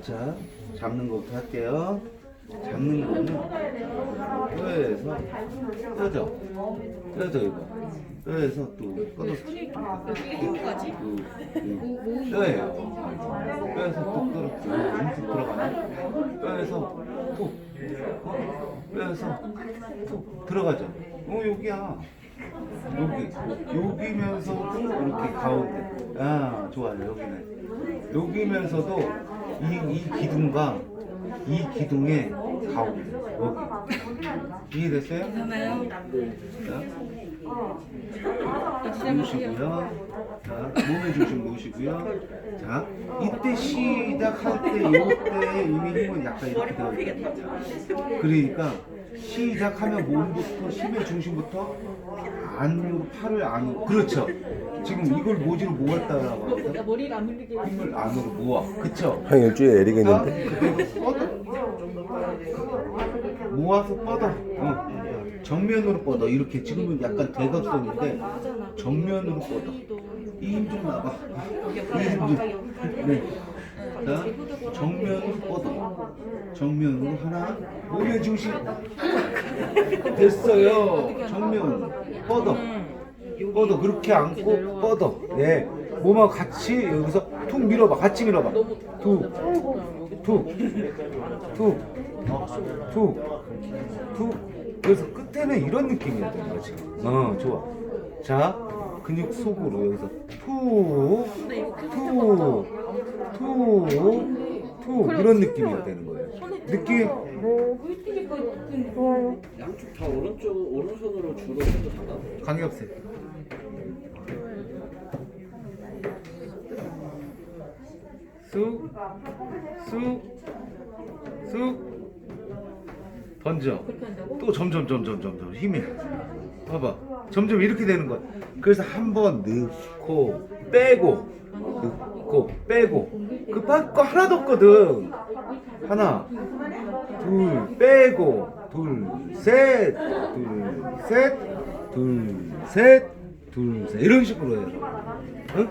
자, 잡는 것부터 할게요. 잡는 거는 뼈에서 뼈죠. 뼈죠 이거. 뼈에서 또 뻗어. 힘까지? 뼈예요. 뼈에서 뚝 들어. 음식 들어가네. 뼈에서 툭. 어? 뼈에서 툭 들어가죠. 어 여기야. 여기 여기면서도 이렇게 가운데 아 좋아요 여기는 여기면서도 이, 이 기둥과 이 기둥의 가운데. 여기 이해됐어요? 괜찮아요? 자 놓으시고요. 자 몸의 중심 놓으시고요. 자 이때 시작할 때 이때 이미 힘은 약간 이렇게 되어 있다. 그러니까 시작하면 몸부터 힘의 중심부터 안으로 팔을 안으로. 그렇죠. 지금 이걸 모지로 모았다라고 합니다 머리를 안 밀리게 힘을 안으로 모아. 그쵸? 형 일주일에 자, 내리겠는데? 그대로 뻗어 모아서 뻗어. 어. 정면으로 뻗어. 이렇게 지금은 약간 대각선인데 정면으로 뻗어. 이힘좀 나봐 이힘 좀. 네. 자 정면으로 뻗어. 정면으로 하나. 몸의 중심. 됐어요. 정면. 뻗어 뻗어. 그렇게 안고 뻗어. 네 몸하고 같이 여기서 툭 밀어봐. 같이 밀어봐. 툭툭툭툭툭. 그래서 끝에는 이런 느낌이야 되는 거지 어 좋아. 자 근육 속으로 여기서 툭툭툭툭. 이런 느낌이야 되는 거 예요 느낌. 양쪽 다 오른쪽 오른손으로 주로 해도 상관없어요. 관계없어요 쑥, 쑥, 쑥. 던져. 또 점점 점점 점점. 힘이. 봐봐. 점점 이렇게 되는 거야. 그래서 한 번 넣고 빼고 넣고 빼고. 그 빠거 하나도 없거든 하나 둘 빼고 둘 셋 둘 셋 둘 셋 둘 셋 이런 식으로 해요 응?